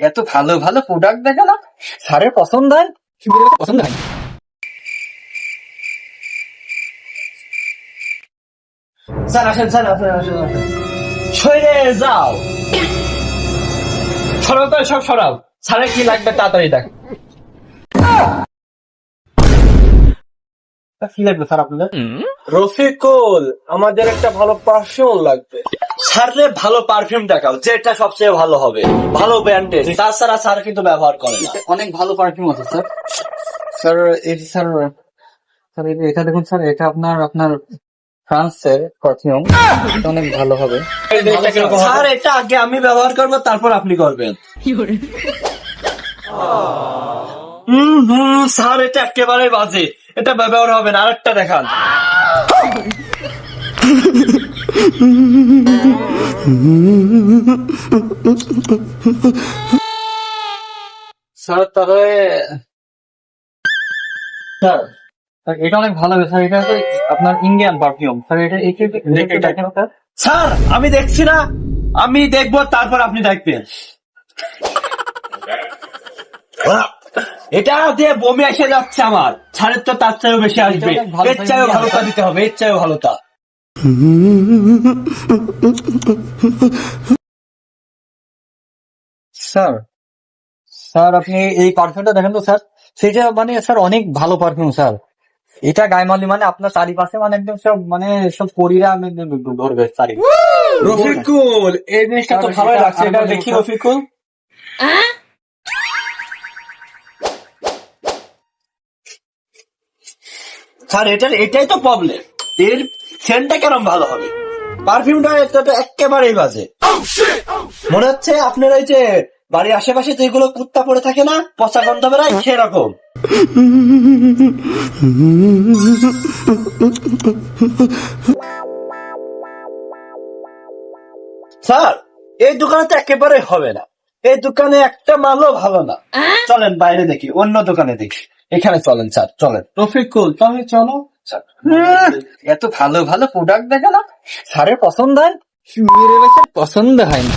এত ভালো ভালো প্রোডাক্ট দেখে না স্যারের পছন্দ হয়? পছন্দ হয় স্যার আসেন স্যার আসেন আসেন আসেন। সরে যাও। সরাও তো সব সরাও। কি লাগবে তাড়াতাড়ি দেখ। কি লাগবে স্যার আপনাদের? রফিকুল আমাদের একটা ভালো পারফিউম লাগবে। স্যাররে ভালো পারফিউম দেখাও যেটা সবচেয়ে ভালো হবে। ভালো ব্র্যান্ডের তাছাড়া স্যার কিন্তু ব্যবহার করে না। অনেক ভালো পারফিউম আছে স্যার। স্যার এই স্যার স্যার এটা দেখুন স্যার এটা আপনার আপনার ফ্রান্সের পারফিউম অনেক ভালো হবে। স্যার এটা আগে আমি ব্যবহার করব তারপর আপনি করবেন। হুম হুম স্যার এটা একেবারে বাজে। এটা ব্যবহার হবে না আরেকটা দেখান। স্যার তাহলে স্যার স্যার এটা অনেক ভালো হবে স্যার এটা আপনার ইন্ডিয়ান পারফিউম স্যার এটা স্যার? স্যার আমি দেখছি না। আমি দেখব তারপর আপনি দেখবেন। এটা দিয়ে বমি এসে যাচ্ছে আমার। ছাড়ের তো তার চাইও বেশি আসবে। এর চাইও ভালোটা দিতে হবে এর চাইও ভালোটা। স্যার স্যার আপনি এই পারফিউমটা দেখেন তো স্যার। সেটা মানে স্যার অনেক ভালো পারফিউম স্যার। এটা গাইমালি মানে আপনার চারিপাশে মানে একদম সব মানে সব পরিরা আমি ধরবে চারি। রফিকুল এই জিনিসটা তো ভালোই লাগছে। এটা দেখি রফিকুল। স্যার এটার এটাই তো প্রবলেম এর সেন্টটা কেন ভালো হবে? পারফিউমটা এটা তো একেবারেই বাজে। মনে হচ্ছে আপনার ওই যে বাড়ির আশেপাশে যেগুলো কুত্তা পড়ে থাকে না পচা গন্ধ বেড়ায় সেরকম। স্যার এই দোকানে তো একেবারে হবে না। এই দোকানে একটা মালও ভালো না। চলেন বাইরে দেখি অন্য দোকানে দেখি। এখানে চলেন স্যার চলেন। রফিকুল তাহলে চলো। এত ভালো ভালো প্রোডাক্ট দেখে না স্যারের পছন্দ হয়? পছন্দ হয় না